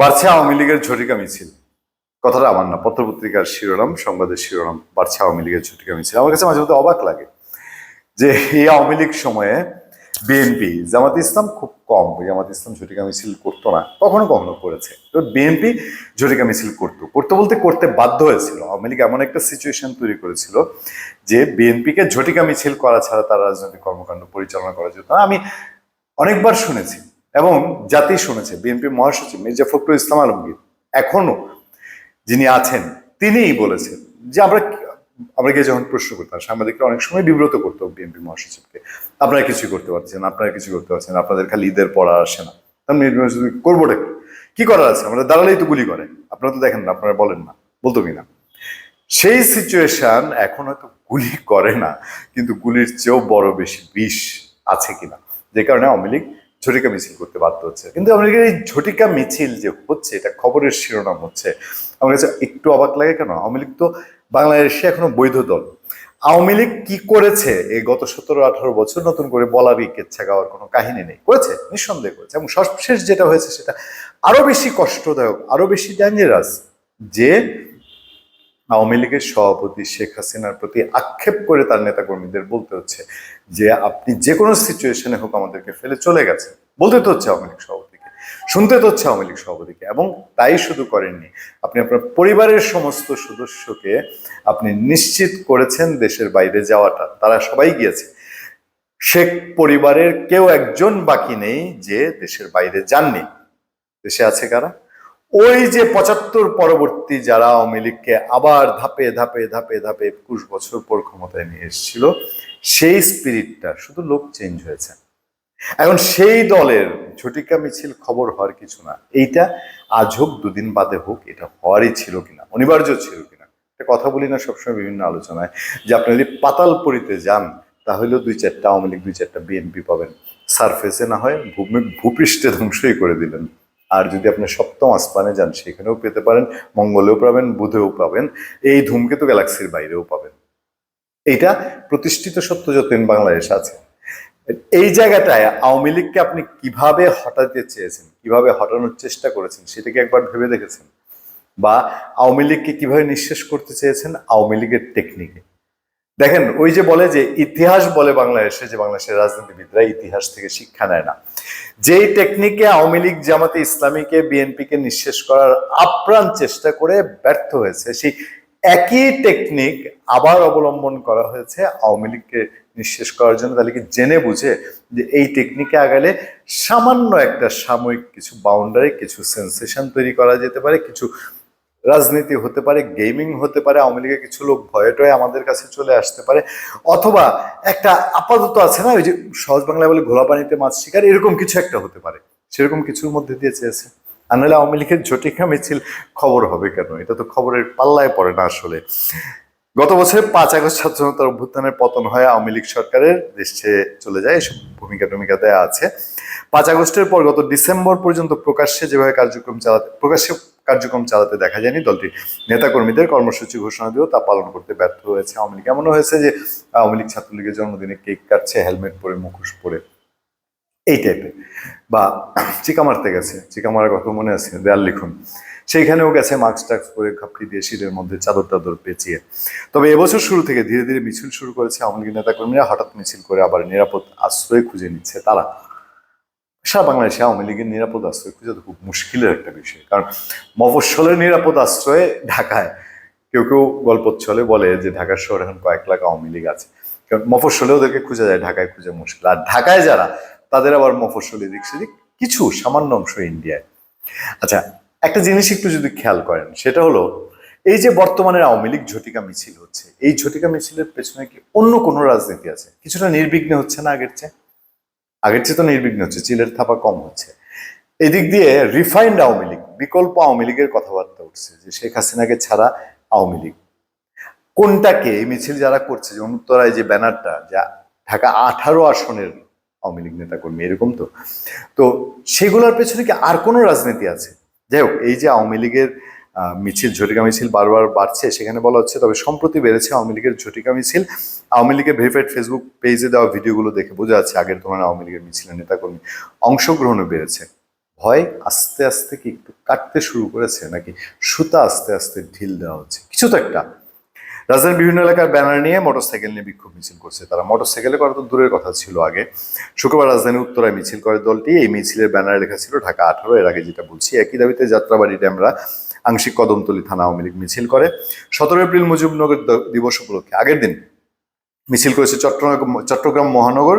বাড়ছে আওয়ামী লীগের ঝটিকা মিছিল। কথাটা আমার না, পত্রপত্রিকার শিরোনাম, সংবাদের শিরোনাম, বাড়ছে আওয়ামী লীগের ঝটিকা মিছিল। আমার কাছে মাঝে মধ্যে অবাক লাগে যে এই আওয়ামী লীগ সময়ে বিএনপি জামাত ইসলাম খুব কম জামাত ইসলাম ঝটিকা মিছিল করতো না, কখনো কখনো করেছে। তো বিএনপি ঝটিকা মিছিল করতো। করতে বলতে করতে বাধ্য হয়েছিল। আওয়ামী লীগ এমন একটা সিচুয়েশন তৈরি করেছিল যে বিএনপিকে ঝটিকা মিছিল করা ছাড়া তার রাজনৈতিক কর্মকাণ্ড পরিচালনা করা যেত না। আমি অনেকবার শুনেছি এবং জাতি শুনেছে বিএনপি মহাসচিব মির্জা ফখরুল ইসলাম আলমগীর এখনও যিনি আছেন, তিনিই বলেছেন যে আমরা আমরা যখন প্রশ্ন করতাম, সাংবাদিকরা অনেক সময় বিব্রত করতো বিএনপি মহাসচিবকে। আপনারা কিছুই করতে পারছেন আপনারা কিছু করতে পারছেন আপনাদের খালি ঈদের পড়া আসে না। আমি করবোটা কি? কি করার আছে? আমরা দাঁড়ালেই তো গুলি করে। আপনারা তো দেখেন না, আপনারা বলেন না, বলতো কি না সেই সিচুয়েশন এখন হয়তো গুলি করে না, কিন্তু গুলির চেয়েও বড় বেশি বিষ আছে কিনা? যে কারণে আওয়ামী লীগ ঝটিকা মিছিল করতে বাধ্য হচ্ছে। কিন্তু লীগের এই ঝটিকা মিছিল যে হচ্ছে, এটা খবরের শিরোনাম হচ্ছে। আমার কাছে একটু অবাক লাগে কেন? আওয়ামী লীগ তো বাংলাদেশে এখনও বৈধ দল। আওয়ামী লীগ কি করেছে? এই গত সতেরো, আঠারো বছর নতুন করে বলার ইচ্ছা গাওয়ার কোনো কাহিনী নেই। করেছে? নিঃসন্দেহ করেছে। এবং সবশেষ যেটা হয়েছে সেটা আরও বেশি কষ্টদায়ক, আরও বেশি ডেঞ্জারাস যে আওয়ামী লীগের সভাপতি শেখ হাসিনার প্রতি আক্ষেপ করে তার নেতাকর্মীদের বলতে হচ্ছে যে আপনি যে কোনো সিচুয়েশনে হোক আমাদেরকে ফেলে চলে গেছে বলতে তো হচ্ছে আওয়ামী লীগ সভাপতিকে। শুনতে তো হচ্ছে আওয়ামী লীগ সভাপতিকে এবং তাই শুধু করেননি। আপনি আপনার পরিবারের সমস্ত সদস্যকে আপনি নিশ্চিত করেছেন দেশের বাইরে যাওয়াটা। তারা সবাই গিয়েছে। শেখ পরিবারের কেউ একজন বাকি নেই যে দেশের বাইরে যাননি। দেশে আছে কারা? ওই যে পঁচাত্তর পরবর্তী যারা আওয়ামী লীগকে আবার ধাপে ধাপে ধাপে ধাপে একুশ বছর পর ক্ষমতায় নিয়ে এসেছিল, সেই স্পিরিটটা শুধু লোক চেঞ্জ হয়েছে। এখন সেই দলের ঝটিকা মিছিল খবর হওয়ার কিছু না। এইটা আজ হোক, দুদিন বাদে হোক, এটা হওয়ারই ছিল কিনা, অনিবার্য ছিল কিনা, একটা কথা বলি না, সবসময় বিভিন্ন আলোচনায়। যে আপনি যদি পাতালপুরিতে যান তাহলেও দুই চারটা আওয়ামী লীগ, দুই চারটা বিএনপি পাবেন। সারফেসে না হয়, ভূমি, ভূপৃষ্ঠে ধ্বংসই করে দিলেন। আর যদি আপনি সপ্তম আসমানে যান, সেখানেও পেতে পারেন, মঙ্গলেও পাবেন, বুধেও পাবেন। এই ধূমকেতু গ্যালাক্সির বাইরেও পাবেন। এইটা প্রতিষ্ঠিত সত্য যতদিন বাংলাদেশ আছে। এই জায়গাটায় আওয়ামী লীগকে আপনি কীভাবে হটাতে চেয়েছেন, কীভাবে হটানোর চেষ্টা করেছেন সেটাকে একবার ভেবে দেখেছেন? বা আওয়ামী লীগকে কীভাবে নিঃশেষ করতে চেয়েছেন, আওয়ামী লীগের টেকনিকে দেখেন, ওই যে বলে যে ইতিহাস বলে বাংলাদেশে যে বাংলাদেশের রাজনীতিবিদরা ইতিহাস থেকে শিক্ষা নেয় না। যেই টেকনিকে আওয়ামী লীগ জামাতে ইসলামীকে বিএনপিকে নিঃশেষ করার আপ্রাণ চেষ্টা করে ব্যর্থ হয়েছে, সেই একই টেকনিক আবার অবলম্বন করা হয়েছে আওয়ামী লীগকে নিঃশেষ করার জন্য। তাহলে কি জেনে বুঝে যে এই টেকনিকে আগালে সামান্য একটা সাময়িক কিছু বাউন্ডারি কিছু সেন্সেশন তৈরি করা যেতে পারে, কিছু রাজনীতি হতে পারে, গেমিং হতে পারে, আওয়ামী লীগের কিছু লোক ভয়ে টয়ে আমাদের কাছে চলে আসতে পারে, অথবা একটা আপাতত আছে না, ওই যে সহজ বাংলায় বলে ঘোলা পানিতে মাছ শিকার, এরকম কিছু একটা হতে পারে। সেরকম কিছুর মধ্যে দিয়ে চেয়েছে। আর নাহলে আওয়ামী লীগের ঝটিকা মিছিল খবর হবে কেন? এটা তো খবরের পাল্লায় পড়ে না আসলে। গত বছর পাঁচ আগস্ট জনতার অভ্যুত্থানের পতন হয়, আওয়ামী লীগ সরকারের দেশে চলে যায়, এসব ভূমিকা টমিকাতে আছে। পাঁচ আগস্টের পর গত ডিসেম্বর পর্যন্ত প্রকাশ্যে যেভাবে কার্যক্রম চালাতে, প্রকাশ্যে কার্যক্রম চালাতে দেখা যায়নি দলটি নেতাকর্মীদের কর্মসূচি ঘোষণা দিয়েও তা পালন করতে ব্যর্থ হয়েছে আওয়ামী লীগ। এমনও হয়েছে যে আওয়ামী লীগ ছাত্রলীগের জন্মদিনে কেক কাটছে, হেলমেট পরে মুখোশ পরে। এই টাইপের বা চিকা মারতে গেছে, চিকা মারার কথা মনে আছে? দেয়াল লিখুন। সেইখানেও গেছে মাস্ক টাক্স পরে খাপড়ি দিয়ে শীতের মধ্যে চাদর টাদর পেঁচিয়ে। তবে এবছর শুরু থেকে ধীরে ধীরে মিছিল শুরু করেছে আওয়ামী লীগের নেতাকর্মীরা। হঠাৎ মিছিল করে আবার নিরাপদ আশ্রয় খুঁজে নিচ্ছে তারা। সারা বাংলাদেশে আওয়ামী লীগের নিরাপদ আশ্রয় খুঁজে তো খুব মুশকিলের একটা বিষয়। কারণ মফস্বলের নিরাপদ আশ্রয়ে ঢাকায় কেউ কেউ গল্পচ্ছলে বলে যে ঢাকার শহরে এখন কয়েক লাখ আওয়ামী লীগ আছে। কারণ মফস্বলে ওদেরকে খুঁজে যায়, ঢাকায় খুঁজে মুশকিল। আর ঢাকায় যারা, তাদের আবার মফস্বল এদিক সেদিক কিছু সামান্য অংশ ইন্ডিয়ায়। আচ্ছা একটা জিনিস একটু যদি খেয়াল করেন, সেটা হলো এই যে বর্তমানের আওয়ামী লীগ ঝটিকা মিছিল হচ্ছে, এই ঝটিকা মিছিলের পেছনে কি অন্য কোনো রাজনীতি আছে? কিছুটা নির্বিঘ্নে হচ্ছে না আগের চেয়ে? আগের চেয়ে তো নির্বিঘ্ন হচ্ছে চিলের থাপা কম হচ্ছে। এদিক দিয়ে রিফাইন্ড আওয়ামী লীগ, বিকল্প আওয়ামী লীগের কথাবার্তা উঠছে যে শেখ হাসিনাকে ছাড়া আওয়ামী লীগ। কোনটাকে এই মিছিল যারা করছে যে উত্তরায় যে ব্যানারটা, যা ঢাকা আঠারো আসনের আওয়ামী লীগ নেতাকর্মী, এরকম তো। তো সেগুলোর পেছনে কি আর কোনো রাজনীতি আছে? যাই হোক, এই যে আওয়ামী লীগের মিছিল, ঝটিকা মিছিল বারবার বাড়ছে। সেখানে বলা হচ্ছে, তবে সম্প্রতি বেড়েছে আওয়ামী লীগের ঝটিকা মিছিল। আওয়ামী লীগের ভেরিফাইড ফেসবুক পেজে দেওয়া ভিডিওগুলো দেখে বোঝা যাচ্ছে আগের তুলনায় আওয়ামী লীগের মিছিলের নেতাকর্মী অংশগ্রহণও বেড়েছে। ভয় আস্তে আস্তে কি একটু কাটতে শুরু করেছে, নাকি সুতা আস্তে আস্তে ঢিল দেওয়া হচ্ছে? কিছু তো একটা। রাজধানীর বিভিন্ন এলাকার ব্যানার নিয়ে মোটরসাইকেল নিয়ে বিক্ষোভ মিছিল করছে তারা। মোটরসাইকেলে করা তো দূরের কথা ছিল আগে। শুক্রবার রাজধানীর উত্তরায় মিছিল করে দলটি। এই মিছিলের ব্যানারে লেখা ছিল, ঢাকা আঠারো, এর আগে যেটা বলছি, একই দাবিতে যাত্রাবাড়ি ড্যামরা আংশিক কদমতলী থানা আওয়ামী লীগ মিছিল করে। সতেরো এপ্রিল মুজিবনগর দিবস উপলক্ষে, আগের দিন মিছিল করেছে চট্টগ্রাম চট্টগ্রাম মহানগর,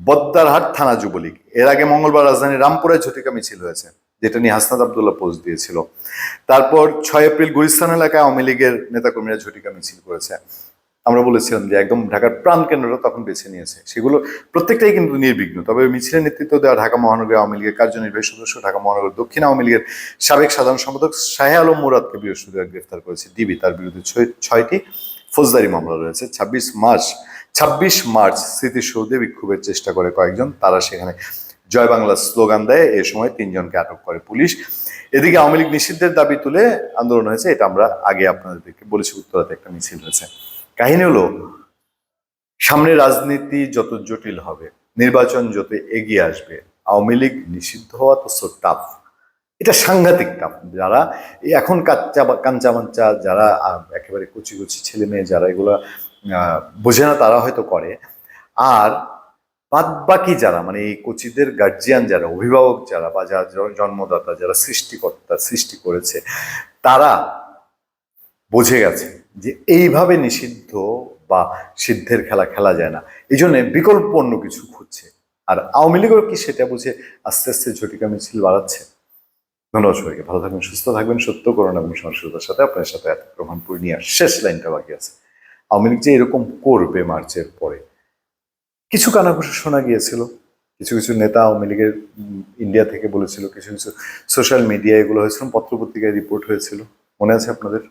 বদ্দারহাট থানা যুবলীগ। এর আগে মঙ্গলবার রাজধানী রামপুরে ঝটিকা মিছিল হয়েছে, যেটা নিয়ে হাসনাদ আবদুল্লাহ পোস্ট দিয়েছিল। তারপর ছয় এপ্রিল গুলিস্তান এলাকায় আওয়ামী লীগের নেতাকর্মীরা ঝটিকা মিছিল করেছে। আমরা বলেছিলাম যে একদম ঢাকার প্রাণ কেন্দ্রটা তখন বেছে নিয়েছে। সেগুলো প্রত্যেকটাই কিন্তু নির্বিঘ্ন। তবে মিছিলের নেতৃত্ব দেওয়া ঢাকা মহানগর আওয়ামী লীগের কার্যনির্বাহী সদস্য ঢাকা মহানগর দক্ষিণ আওয়ামী লীগের সাবেক সাধারণ সম্পাদক শাহে আলম মুরাদকে বৃহস্পতিবার গ্রেফতার করেছে ডিবি। তার বিরুদ্ধে ছয়- ছয়টি ফৌজদারি মামলা রয়েছে। ছাব্বিশ মার্চ ছাব্বিশ মার্চ স্মৃতিসৌধে বিক্ষোভের চেষ্টা করে কয়েকজন। তারা সেখানে জয় বাংলা স্লোগান দেয়। এ সময় তিনজনকে আটক করে পুলিশ। এদিকে আওয়ামী লীগ নিষিদ্ধের দাবি তুলে আন্দোলন হয়েছে। এটা আমরা আগে আপনাদেরকে বলেছি। উত্তরাতে একটা মিছিল হয়েছে। কাহিনী হলো, সামনে রাজনীতি যত জটিল হবে, নির্বাচন যত এগিয়ে আসবে, আওয়ামী লীগ নিষিদ্ধ হওয়া তো সো টাফ এটা সাংঘাতিক টাফ যারা এখন কাচ্চা বা কাঞ্চা মাঞ্চা, যারা একেবারে কুচি কুচি ছেলে মেয়ে, যারা এগুলো বোঝে না, তারা হয়তো করে। আর বাদ বাকি যারা মানে এই কোচিদের গার্জিয়ান যারা, অভিভাবক যারা, বা যারা জন্মদাতা, যারা সৃষ্টিকর্তা, সৃষ্টি করেছে, তারা বুঝে গেছে যে এইভাবে নিষিদ্ধ বা সিদ্ধের খেলা খেলা যায় না। এই জন্য বিকল্প অন্য কিছু খুঁজছে। আর আওয়ামী লীগও কি সেটা বুঝে আস্তে আস্তে ঝটিকা মিছিল বাড়াচ্ছে? ধন্যবাদ সবাইকে। ভালো থাকবেন, সুস্থ থাকবেন, সত্য করুন এবং সহিষ্ণুতার সাথে আপনার সাথে এত প্রমাণ পূর্ণিয়ার শেষ লাইনটা বাকি আছে। আওয়ামী লীগ যে এরকম করবে মার্চের পরে, কিছু কানাঘুষো শোনা গিয়েছিল, কিছু কিছু নেতা আওয়ামী লীগের ইন্ডিয়া থেকে বলেছিল, কিছু কিছু সোশ্যাল মিডিয়া এগুলো হয়েছিল, পত্রপত্রিকায় রিপোর্ট হয়েছিল। মনে আছে আপনাদের?